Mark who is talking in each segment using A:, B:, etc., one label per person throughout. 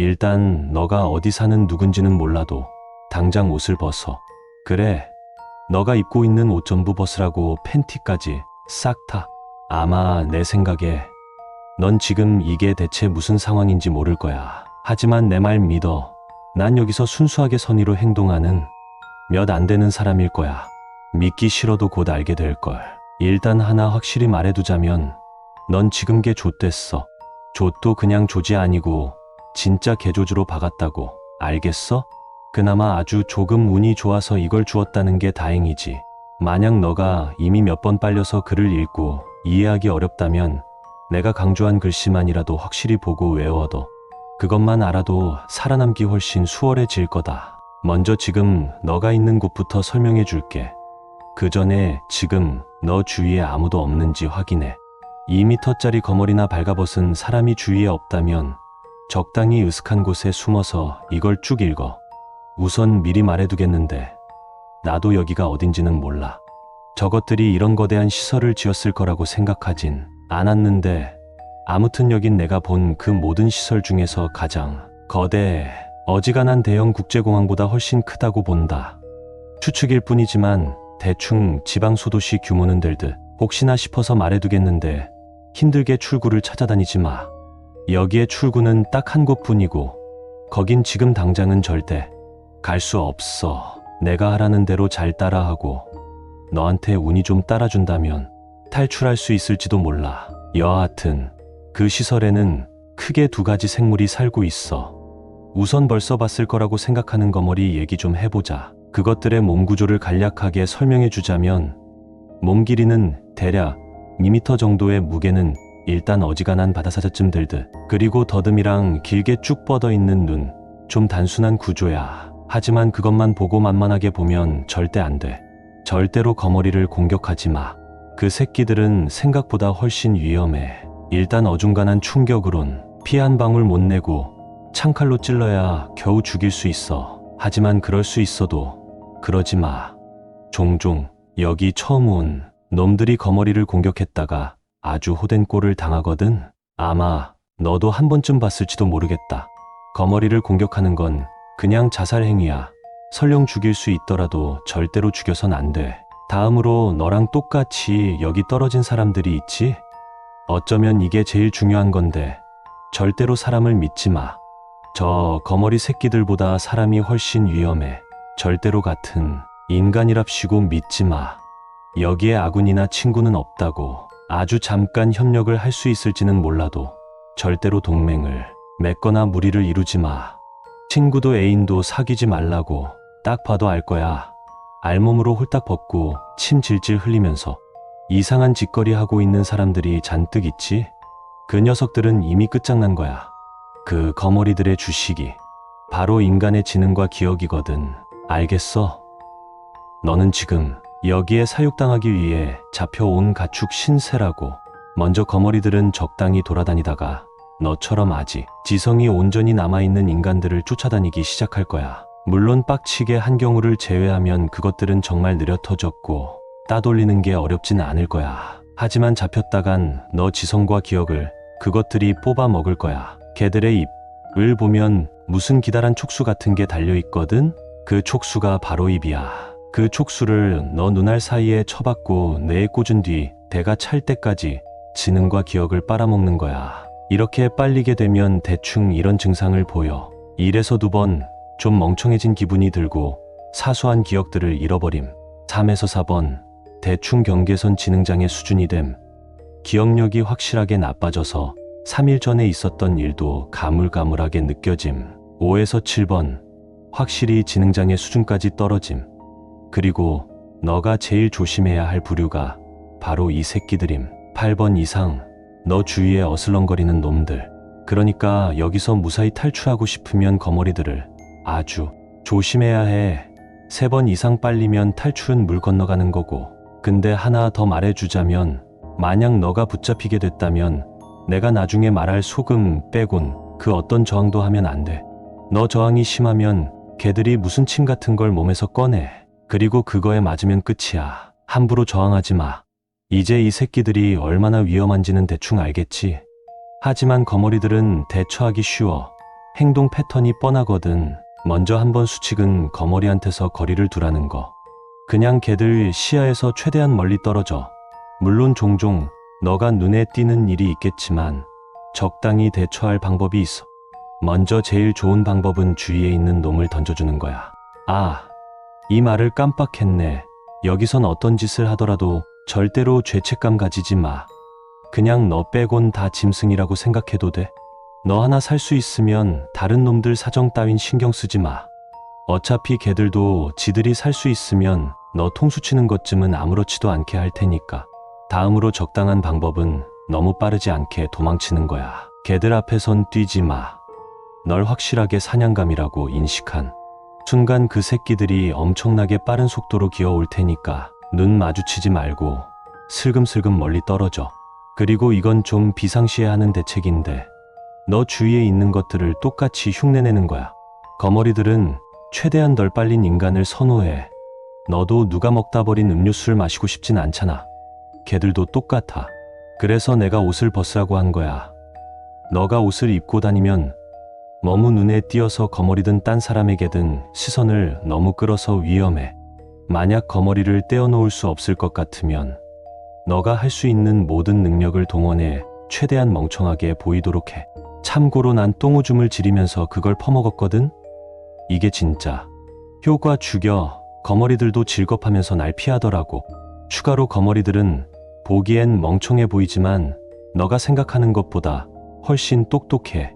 A: 일단 너가 어디 사는 누군지는 몰라도 당장 옷을 벗어. 그래. 너가 입고 있는 옷 전부 벗으라고 팬티까지 싹 다. 아마 내 생각에 넌 지금 이게 대체 무슨 상황인지 모를 거야. 하지만 내 말 믿어. 난 여기서 순수하게 선의로 행동하는 몇 안 되는 사람일 거야. 믿기 싫어도 곧 알게 될 걸. 일단 하나 확실히 말해두자면 넌 지금 개 좆됐어. 좆도 그냥 조지 아니고 진짜 개조주로 박았다고. 알겠어? 그나마 아주 조금 운이 좋아서 이걸 주었다는 게 다행이지. 만약 너가 이미 몇 번 빨려서 글을 읽고 이해하기 어렵다면 내가 강조한 글씨만이라도 확실히 보고 외워둬. 그것만 알아도 살아남기 훨씬 수월해질 거다. 먼저 지금 너가 있는 곳부터 설명해 줄게. 그 전에 지금 너 주위에 아무도 없는지 확인해. 2미터짜리 거머리나 발가벗은 사람이 주위에 없다면 적당히 으슥한 곳에 숨어서 이걸 쭉 읽어. 우선 미리 말해두겠는데 나도 여기가 어딘지는 몰라. 저것들이 이런 거대한 시설을 지었을 거라고 생각하진 않았는데 아무튼 여긴 내가 본 그 모든 시설 중에서 가장 거대해 어지간한 대형 국제공항보다 훨씬 크다고 본다. 추측일 뿐이지만 대충 지방 소도시 규모는 될 듯 혹시나 싶어서 말해두겠는데 힘들게 출구를 찾아다니지 마. 여기에 출구는 딱 한 곳뿐이고 거긴 지금 당장은 절대 갈 수 없어. 내가 하라는 대로 잘 따라하고 너한테 운이 좀 따라준다면 탈출할 수 있을지도 몰라. 여하튼 그 시설에는 크게 두 가지 생물이 살고 있어. 우선 벌써 봤을 거라고 생각하는 거머리 얘기 좀 해보자. 그것들의 몸 구조를 간략하게 설명해 주자면 몸 길이는 대략 2m 정도의 무게는 일단 어지간한 바다사자쯤 될 듯. 그리고 더듬이랑 길게 쭉 뻗어 있는 눈. 좀 단순한 구조야. 하지만 그것만 보고 만만하게 보면 절대 안 돼. 절대로 거머리를 공격하지 마. 그 새끼들은 생각보다 훨씬 위험해. 일단 어중간한 충격으론 피 한 방울 못 내고 창칼로 찔러야 겨우 죽일 수 있어. 하지만 그럴 수 있어도 그러지 마. 종종 여기 처음 온 놈들이 거머리를 공격했다가 아주 호된 꼴을 당하거든. 아마 너도 한 번쯤 봤을지도 모르겠다. 거머리를 공격하는 건 그냥 자살 행위야. 설령 죽일 수 있더라도 절대로 죽여선 안 돼. 다음으로 너랑 똑같이 여기 떨어진 사람들이 있지? 어쩌면 이게 제일 중요한 건데 절대로 사람을 믿지 마. 저 거머리 새끼들보다 사람이 훨씬 위험해. 절대로 같은 인간이랍시고 믿지 마. 여기에 아군이나 친구는 없다고. 아주 잠깐 협력을 할 수 있을지는 몰라도 절대로 동맹을 맺거나 무리를 이루지 마. 친구도 애인도 사귀지 말라고 딱 봐도 알 거야. 알몸으로 홀딱 벗고 침 질질 흘리면서 이상한 짓거리 하고 있는 사람들이 잔뜩 있지? 그 녀석들은 이미 끝장난 거야. 그 거머리들의 주식이 바로 인간의 지능과 기억이거든. 알겠어? 너는 지금 여기에 사육당하기 위해 잡혀온 가축 신세라고. 먼저 거머리들은 적당히 돌아다니다가 너처럼 아직 지성이 온전히 남아있는 인간들을 쫓아다니기 시작할 거야. 물론 빡치게 한 경우를 제외하면 그것들은 정말 느려 터졌고 따돌리는 게 어렵진 않을 거야. 하지만 잡혔다간 너 지성과 기억을 그것들이 뽑아 먹을 거야. 개들의 입을 보면 무슨 기다란 촉수 같은 게 달려 있거든? 그 촉수가 바로 입이야. 그 촉수를 너 눈알 사이에 쳐박고 뇌에 꽂은 뒤 대가 찰 때까지 지능과 기억을 빨아먹는 거야. 이렇게 빨리게 되면 대충 이런 증상을 보여. 1에서 두번좀 멍청해진 기분이 들고 사소한 기억들을 잃어버림. 3에서 4번 대충 경계선 지능장애 수준이 됨. 기억력이 확실하게 나빠져서 3일 전에 있었던 일도 가물가물하게 느껴짐. 5에서 7번 확실히 지능장애 수준까지 떨어짐. 그리고 너가 제일 조심해야 할 부류가 바로 이 새끼들임. 8번 이상 너 주위에 어슬렁거리는 놈들. 그러니까 여기서 무사히 탈출하고 싶으면 거머리들을 아주 조심해야 해. 세 번 이상 빨리면 탈출은 물 건너가는 거고. 근데 하나 더 말해주자면 만약 너가 붙잡히게 됐다면 내가 나중에 말할 소금 빼곤 그 어떤 저항도 하면 안 돼. 너 저항이 심하면 개들이 무슨 침 같은 걸 몸에서 꺼내. 그리고 그거에 맞으면 끝이야. 함부로 저항하지 마. 이제 이 새끼들이 얼마나 위험한지는 대충 알겠지. 하지만 거머리들은 대처하기 쉬워. 행동 패턴이 뻔하거든. 먼저 한번 수칙은 거머리한테서 거리를 두라는 거. 그냥 걔들 시야에서 최대한 멀리 떨어져. 물론 종종 너가 눈에 띄는 일이 있겠지만 적당히 대처할 방법이 있어. 먼저 제일 좋은 방법은 주위에 있는 놈을 던져주는 거야. 아, 이 말을 깜빡했네. 여기선 어떤 짓을 하더라도 절대로 죄책감 가지지 마. 그냥 너 빼곤 다 짐승이라고 생각해도 돼. 너 하나 살 수 있으면 다른 놈들 사정 따윈 신경 쓰지 마. 어차피 걔들도 지들이 살 수 있으면 너 통수 치는 것쯤은 아무렇지도 않게 할 테니까. 다음으로 적당한 방법은 너무 빠르지 않게 도망치는 거야. 걔들 앞에선 뛰지 마. 널 확실하게 사냥감이라고 인식한 순간 그 새끼들이 엄청나게 빠른 속도로 기어올 테니까 눈 마주치지 말고 슬금슬금 멀리 떨어져. 그리고 이건 좀 비상시에 하는 대책인데 너 주위에 있는 것들을 똑같이 흉내내는 거야. 거머리들은 최대한 덜 빨린 인간을 선호해. 너도 누가 먹다 버린 음료수를 마시고 싶진 않잖아. 걔들도 똑같아. 그래서 내가 옷을 벗으라고 한 거야. 너가 옷을 입고 다니면 너무 눈에 띄어서 거머리든 딴 사람에게든 시선을 너무 끌어서 위험해. 만약 거머리를 떼어놓을 수 없을 것 같으면 너가 할 수 있는 모든 능력을 동원해 최대한 멍청하게 보이도록 해. 참고로 난 똥오줌을 지리면서 그걸 퍼먹었거든? 이게 진짜. 효과 죽여. 거머리들도 질겁하면서 날 피하더라고. 추가로 거머리들은 보기엔 멍청해 보이지만 너가 생각하는 것보다 훨씬 똑똑해.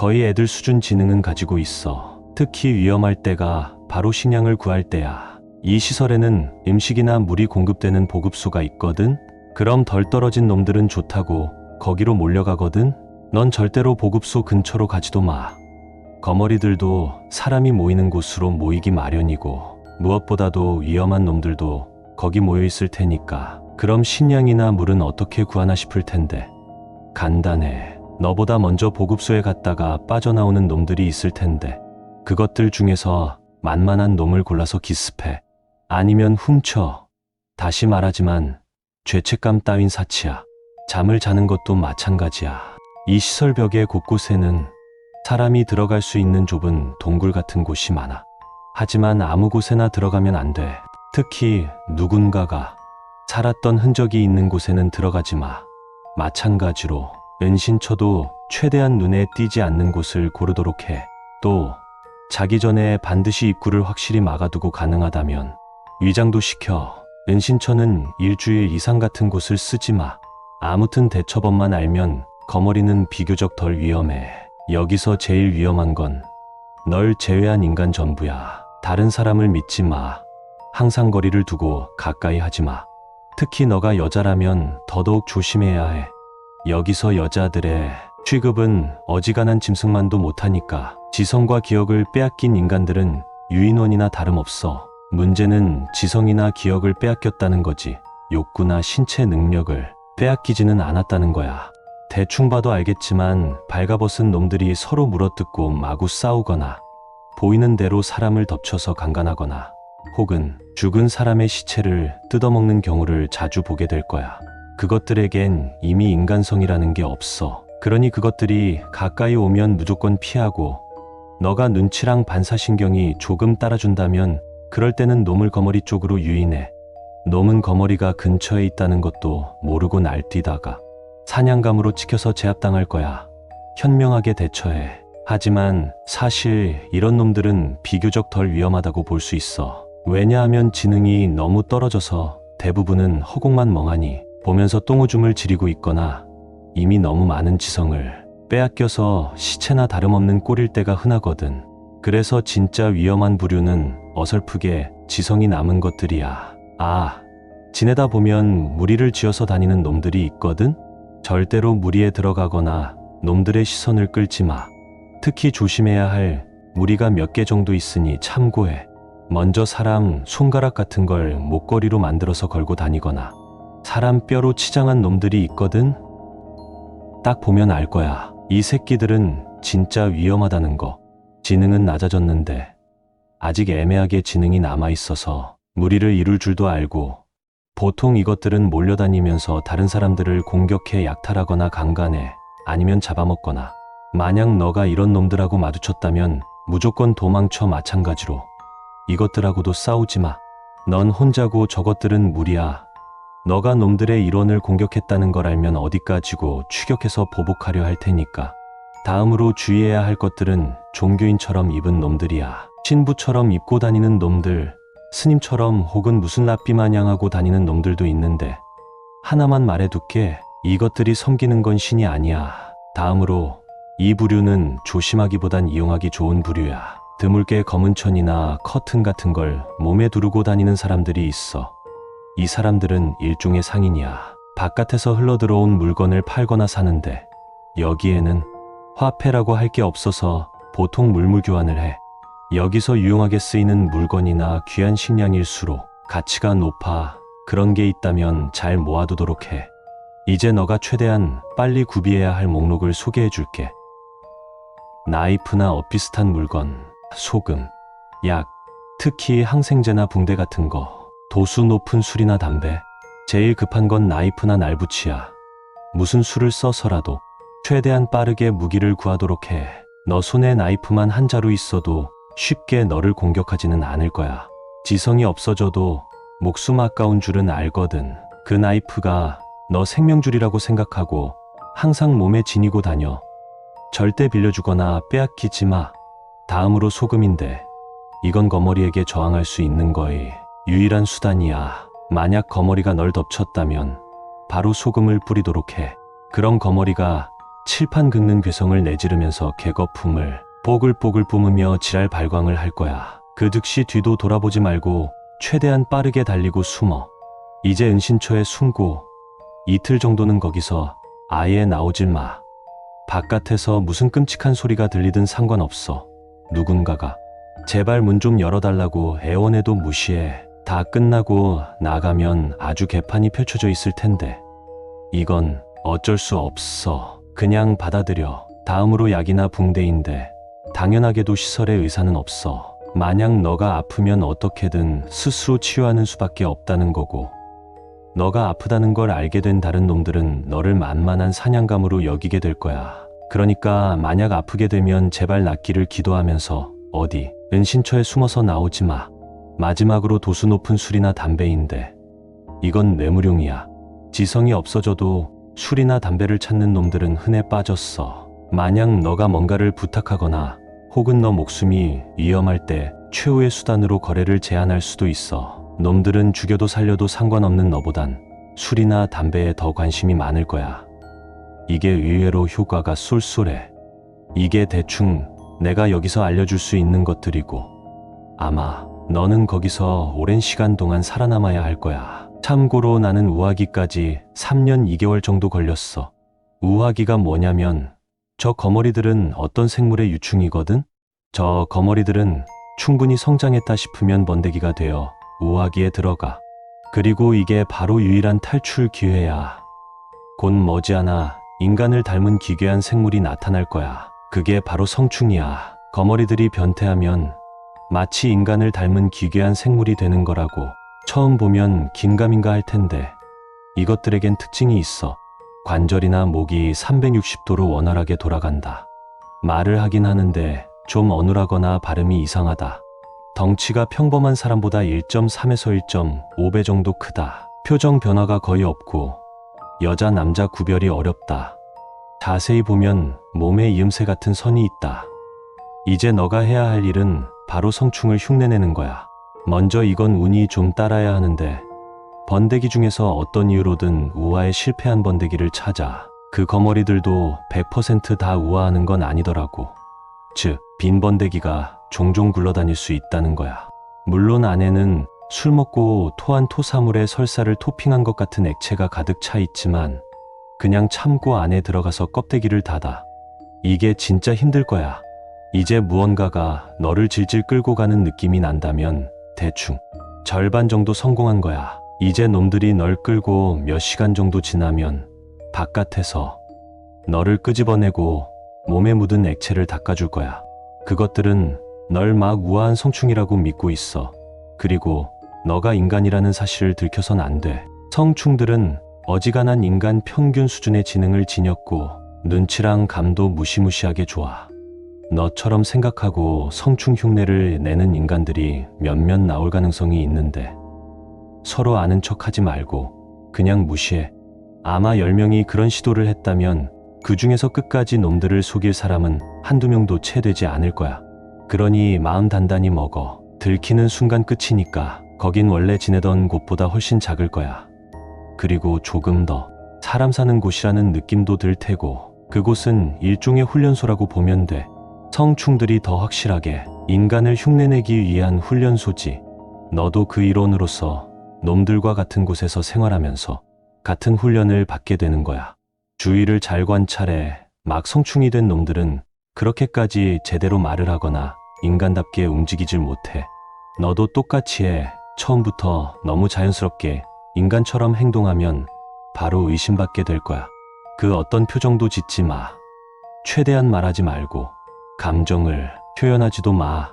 A: 거의 애들 수준 지능은 가지고 있어. 특히 위험할 때가 바로 식량을 구할 때야. 이 시설에는 음식이나 물이 공급되는 보급소가 있거든? 그럼 덜 떨어진 놈들은 좋다고 거기로 몰려가거든? 넌 절대로 보급소 근처로 가지도 마. 거머리들도 사람이 모이는 곳으로 모이기 마련이고 무엇보다도 위험한 놈들도 거기 모여 있을 테니까 그럼 식량이나 물은 어떻게 구하나 싶을 텐데 간단해. 너보다 먼저 보급소에 갔다가 빠져나오는 놈들이 있을 텐데 그것들 중에서 만만한 놈을 골라서 기습해. 아니면 훔쳐. 다시 말하지만 죄책감 따윈 사치야. 잠을 자는 것도 마찬가지야. 이 시설 벽의 곳곳에는 사람이 들어갈 수 있는 좁은 동굴 같은 곳이 많아. 하지만 아무 곳에나 들어가면 안 돼. 특히 누군가가 살았던 흔적이 있는 곳에는 들어가지 마. 마찬가지로 은신처도 최대한 눈에 띄지 않는 곳을 고르도록 해. 또 자기 전에 반드시 입구를 확실히 막아두고 가능하다면 위장도 시켜. 은신처는 일주일 이상 같은 곳을 쓰지 마. 아무튼 대처법만 알면 거머리는 비교적 덜 위험해. 여기서 제일 위험한 건 널 제외한 인간 전부야. 다른 사람을 믿지 마. 항상 거리를 두고 가까이 하지 마. 특히 너가 여자라면 더더욱 조심해야 해. 여기서 여자들의 취급은 어지간한 짐승만도 못하니까 지성과 기억을 빼앗긴 인간들은 유인원이나 다름없어. 문제는 지성이나 기억을 빼앗겼다는 거지. 욕구나 신체 능력을 빼앗기지는 않았다는 거야. 대충 봐도 알겠지만 발가벗은 놈들이 서로 물어뜯고 마구 싸우거나 보이는 대로 사람을 덮쳐서 강간하거나 혹은 죽은 사람의 시체를 뜯어먹는 경우를 자주 보게 될 거야. 그것들에겐 이미 인간성이라는 게 없어. 그러니 그것들이 가까이 오면 무조건 피하고 너가 눈치랑 반사신경이 조금 따라준다면 그럴 때는 놈을 거머리 쪽으로 유인해. 놈은 거머리가 근처에 있다는 것도 모르고 날뛰다가 사냥감으로 찍혀서 제압당할 거야. 현명하게 대처해. 하지만 사실 이런 놈들은 비교적 덜 위험하다고 볼 수 있어. 왜냐하면 지능이 너무 떨어져서 대부분은 허공만 멍하니 보면서 똥오줌을 지리고 있거나 이미 너무 많은 지성을 빼앗겨서 시체나 다름없는 꼴일 때가 흔하거든. 그래서 진짜 위험한 부류는 어설프게 지성이 남은 것들이야. 아, 지내다 보면 무리를 지어서 다니는 놈들이 있거든? 절대로 무리에 들어가거나 놈들의 시선을 끌지 마. 특히 조심해야 할 무리가 몇 개 정도 있으니 참고해. 먼저 사람 손가락 같은 걸 목걸이로 만들어서 걸고 다니거나 사람 뼈로 치장한 놈들이 있거든? 딱 보면 알 거야. 이 새끼들은 진짜 위험하다는 거. 지능은 낮아졌는데 아직 애매하게 지능이 남아 있어서 무리를 이룰 줄도 알고 보통 이것들은 몰려다니면서 다른 사람들을 공격해 약탈하거나 강간해 아니면 잡아먹거나 만약 너가 이런 놈들하고 마주쳤다면 무조건 도망쳐 마찬가지로. 이것들하고도 싸우지 마. 넌 혼자고 저것들은 무리야. 너가 놈들의 일원을 공격했다는 걸 알면 어디까지고 추격해서 보복하려 할 테니까. 다음으로 주의해야 할 것들은 종교인처럼 입은 놈들이야. 신부처럼 입고 다니는 놈들, 스님처럼 혹은 무슨 랍비 마냥 하고 다니는 놈들도 있는데 하나만 말해둘게 이것들이 섬기는 건 신이 아니야. 다음으로 이 부류는 조심하기보단 이용하기 좋은 부류야. 드물게 검은 천이나 커튼 같은 걸 몸에 두르고 다니는 사람들이 있어. 이 사람들은 일종의 상인이야. 바깥에서 흘러들어온 물건을 팔거나 사는데 여기에는 화폐라고 할 게 없어서 보통 물물 교환을 해. 여기서 유용하게 쓰이는 물건이나 귀한 식량일수록 가치가 높아 그런 게 있다면 잘 모아두도록 해. 이제 너가 최대한 빨리 구비해야 할 목록을 소개해 줄게. 나이프나 엇비슷한 물건, 소금, 약, 특히 항생제나 붕대 같은 거, 도수 높은 술이나 담배. 제일 급한 건 나이프나 날붙이야. 무슨 수를 써서라도 최대한 빠르게 무기를 구하도록 해. 너 손에 나이프만 한 자루 있어도 쉽게 너를 공격하지는 않을 거야. 지성이 없어져도 목숨 아까운 줄은 알거든. 그 나이프가 너 생명줄이라고 생각하고 항상 몸에 지니고 다녀. 절대 빌려주거나 빼앗기지 마. 다음으로 소금인데 이건 거머리에게 저항할 수 있는 거의 유일한 수단이야. 만약 거머리가 널 덮쳤다면 바로 소금을 뿌리도록 해. 그런 거머리가 칠판 긁는 괴성을 내지르면서 개거품을 뽀글뽀글 뿜으며 지랄 발광을 할 거야. 그 즉시 뒤도 돌아보지 말고 최대한 빠르게 달리고 숨어. 이제 은신처에 숨고 이틀 정도는 거기서 아예 나오질 마. 바깥에서 무슨 끔찍한 소리가 들리든 상관없어. 누군가가 제발 문 좀 열어달라고 애원해도 무시해. 다 끝나고 나가면 아주 개판이 펼쳐져 있을 텐데. 이건 어쩔 수 없어. 그냥 받아들여. 다음으로 약이나 붕대인데 당연하게도 시설에 의사는 없어. 만약 너가 아프면 어떻게든 스스로 치유하는 수밖에 없다는 거고. 너가 아프다는 걸 알게 된 다른 놈들은 너를 만만한 사냥감으로 여기게 될 거야. 그러니까 만약 아프게 되면 제발 낫기를 기도하면서 어디 은신처에 숨어서 나오지 마. 마지막으로 도수 높은 술이나 담배인데 이건 뇌물용이야. 지성이 없어져도 술이나 담배를 찾는 놈들은 흔해 빠졌어. 만약 너가 뭔가를 부탁하거나 혹은 너 목숨이 위험할 때 최후의 수단으로 거래를 제한할 수도 있어. 놈들은 죽여도 살려도 상관없는 너보단 술이나 담배에 더 관심이 많을 거야. 이게 의외로 효과가 쏠쏠해. 이게 대충 내가 여기서 알려줄 수 있는 것들이고 아마 너는 거기서 오랜 시간 동안 살아남아야 할 거야. 참고로 나는 우아기까지 3년 2개월 정도 걸렸어. 우아기가 뭐냐면 저 거머리들은 어떤 생물의 유충이거든? 저 거머리들은 충분히 성장했다 싶으면 번데기가 되어 우아기에 들어가. 그리고 이게 바로 유일한 탈출 기회야. 곧 머지않아 인간을 닮은 기괴한 생물이 나타날 거야. 그게 바로 성충이야. 거머리들이 변태하면 마치 인간을 닮은 기괴한 생물이 되는 거라고. 처음 보면 긴가민가 할 텐데 이것들에겐 특징이 있어. 관절이나 목이 360도로 원활하게 돌아간다. 말을 하긴 하는데 좀 어눌하거나 발음이 이상하다. 덩치가 평범한 사람보다 1.3에서 1.5배 정도 크다. 표정 변화가 거의 없고 여자 남자 구별이 어렵다. 자세히 보면 몸에 이음새 같은 선이 있다. 이제 너가 해야 할 일은 바로 성충을 흉내내는 거야. 먼저 이건 운이 좀 따라야 하는데 번데기 중에서 어떤 이유로든 우아에 실패한 번데기를 찾아 그 거머리들도 100%다 우아하는 건 아니더라고. 즉, 빈 번데기가 종종 굴러다닐 수 있다는 거야. 물론 안에는 술 먹고 토한 토사물에 설사를 토핑한 것 같은 액체가 가득 차 있지만 그냥 참고 안에 들어가서 껍데기를 닫아. 이게 진짜 힘들 거야. 이제 무언가가 너를 질질 끌고 가는 느낌이 난다면 대충 절반 정도 성공한 거야. 이제 놈들이 널 끌고 몇 시간 정도 지나면 바깥에서 너를 끄집어내고 몸에 묻은 액체를 닦아줄 거야. 그것들은 널 막 우아한 성충이라고 믿고 있어. 그리고 너가 인간이라는 사실을 들켜선 안 돼. 성충들은 어지간한 인간 평균 수준의 지능을 지녔고 눈치랑 감도 무시무시하게 좋아. 너처럼 생각하고 성충 흉내를 내는 인간들이 몇몇 나올 가능성이 있는데 서로 아는 척 하지 말고 그냥 무시해. 아마 10명이 그런 시도를 했다면 그 중에서 끝까지 놈들을 속일 사람은 한두 명도 채 되지 않을 거야. 그러니 마음 단단히 먹어. 들키는 순간 끝이니까 거긴 원래 지내던 곳보다 훨씬 작을 거야. 그리고 조금 더 사람 사는 곳이라는 느낌도 들 테고 그곳은 일종의 훈련소라고 보면 돼. 성충들이 더 확실하게 인간을 흉내내기 위한 훈련소지. 너도 그 일원으로서 놈들과 같은 곳에서 생활하면서 같은 훈련을 받게 되는 거야. 주위를 잘 관찰해 막 성충이 된 놈들은 그렇게까지 제대로 말을 하거나 인간답게 움직이질 못해. 너도 똑같이 해. 처음부터 너무 자연스럽게 인간처럼 행동하면 바로 의심받게 될 거야. 그 어떤 표정도 짓지 마. 최대한 말하지 말고 감정을 표현하지도 마.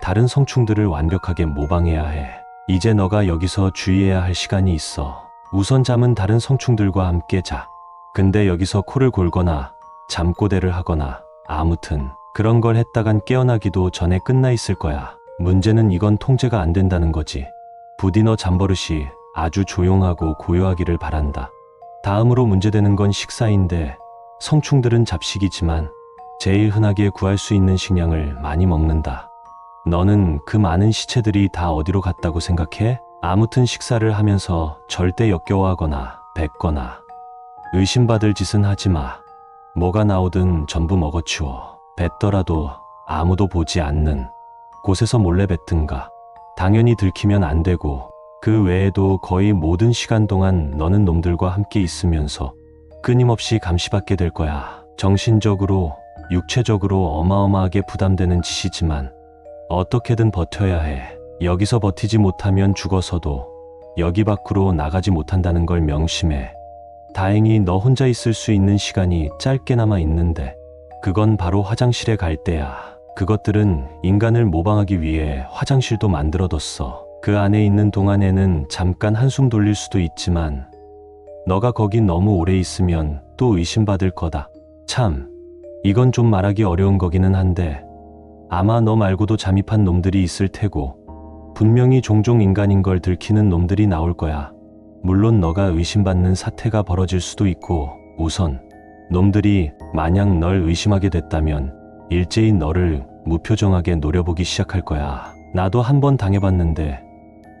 A: 다른 성충들을 완벽하게 모방해야 해. 이제 너가 여기서 주의해야 할 시간이 있어. 우선 잠은 다른 성충들과 함께 자. 근데 여기서 코를 골거나 잠꼬대를 하거나 아무튼 그런 걸 했다간 깨어나기도 전에 끝나 있을 거야. 문제는 이건 통제가 안 된다는 거지. 부디 너 잠버릇이 아주 조용하고 고요하기를 바란다. 다음으로 문제되는 건 식사인데 성충들은 잡식이지만 제일 흔하게 구할 수 있는 식량을 많이 먹는다. 너는 그 많은 시체들이 다 어디로 갔다고 생각해? 아무튼 식사를 하면서 절대 역겨워하거나 뱉거나 의심받을 짓은 하지 마. 뭐가 나오든 전부 먹어치워. 뱉더라도 아무도 보지 않는 곳에서 몰래 뱉든가. 당연히 들키면 안 되고 그 외에도 거의 모든 시간 동안 너는 놈들과 함께 있으면서 끊임없이 감시받게 될 거야. 정신적으로, 육체적으로 어마어마하게 부담되는 짓이지만 어떻게든 버텨야 해. 여기서 버티지 못하면 죽어서도 여기 밖으로 나가지 못한다는 걸 명심해. 다행히 너 혼자 있을 수 있는 시간이 짧게나마 있는데 그건 바로 화장실에 갈 때야. 그것들은 인간을 모방하기 위해 화장실도 만들어뒀어. 그 안에 있는 동안에는 잠깐 한숨 돌릴 수도 있지만 너가 거기 너무 오래 있으면 또 의심받을 거다. 참, 이건 좀 말하기 어려운 거기는 한데 아마 너 말고도 잠입한 놈들이 있을 테고 분명히 종종 인간인 걸 들키는 놈들이 나올 거야. 물론 너가 의심받는 사태가 벌어질 수도 있고 우선 놈들이 만약 널 의심하게 됐다면 일제히 너를 무표정하게 노려보기 시작할 거야. 나도 한 번 당해봤는데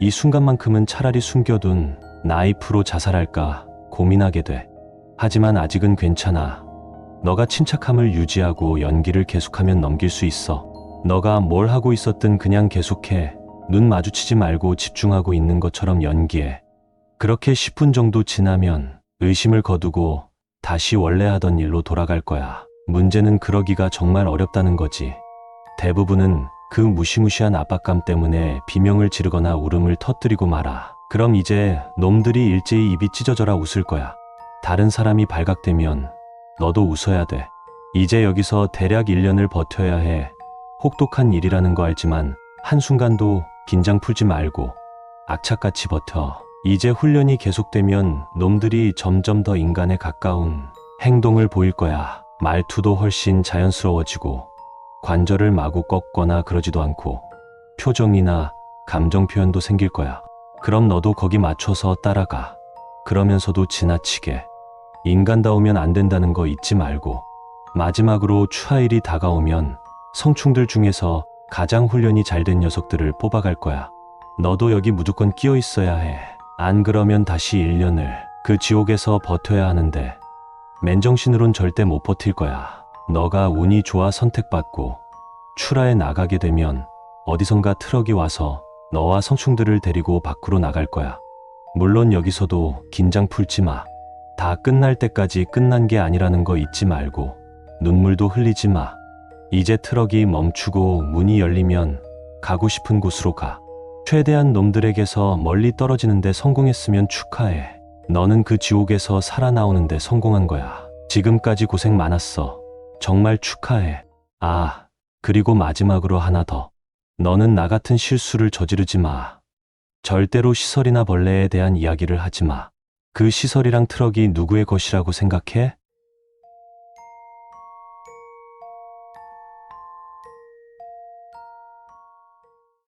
A: 이 순간만큼은 차라리 숨겨둔 나이프로 자살할까 고민하게 돼. 하지만 아직은 괜찮아. 너가 침착함을 유지하고 연기를 계속하면 넘길 수 있어. 너가 뭘 하고 있었든 그냥 계속해. 눈 마주치지 말고 집중하고 있는 것처럼 연기해. 그렇게 10분 정도 지나면 의심을 거두고 다시 원래 하던 일로 돌아갈 거야. 문제는 그러기가 정말 어렵다는 거지. 대부분은 그 무시무시한 압박감 때문에 비명을 지르거나 울음을 터뜨리고 말아. 그럼 이제 놈들이 일제히 입이 찢어져라 웃을 거야. 다른 사람이 발각되면 너도 웃어야 돼. 이제 여기서 대략 1년을 버텨야 해. 혹독한 일이라는 거 알지만 한순간도 긴장 풀지 말고 악착같이 버텨. 이제 훈련이 계속되면 놈들이 점점 더 인간에 가까운 행동을 보일 거야. 말투도 훨씬 자연스러워지고 관절을 마구 꺾거나 그러지도 않고 표정이나 감정 표현도 생길 거야. 그럼 너도 거기 맞춰서 따라가. 그러면서도 지나치게 인간다우면 안 된다는 거 잊지 말고 마지막으로 추하일이 다가오면 성충들 중에서 가장 훈련이 잘 된 녀석들을 뽑아갈 거야. 너도 여기 무조건 끼어 있어야 해. 안 그러면 다시 1년을 그 지옥에서 버텨야 하는데 맨정신으론 절대 못 버틸 거야. 너가 운이 좋아 선택받고 출하에 나가게 되면 어디선가 트럭이 와서 너와 성충들을 데리고 밖으로 나갈 거야. 물론 여기서도 긴장 풀지 마. 다 끝날 때까지 끝난 게 아니라는 거 잊지 말고 눈물도 흘리지 마. 이제 트럭이 멈추고 문이 열리면 가고 싶은 곳으로 가. 최대한 놈들에게서 멀리 떨어지는데 성공했으면 축하해. 너는 그 지옥에서 살아나오는데 성공한 거야. 지금까지 고생 많았어. 정말 축하해. 아, 그리고 마지막으로 하나 더. 너는 나 같은 실수를 저지르지 마. 절대로 시설이나 벌레에 대한 이야기를 하지 마. 그 시설이랑 트럭이 누구의 것이라고 생각해?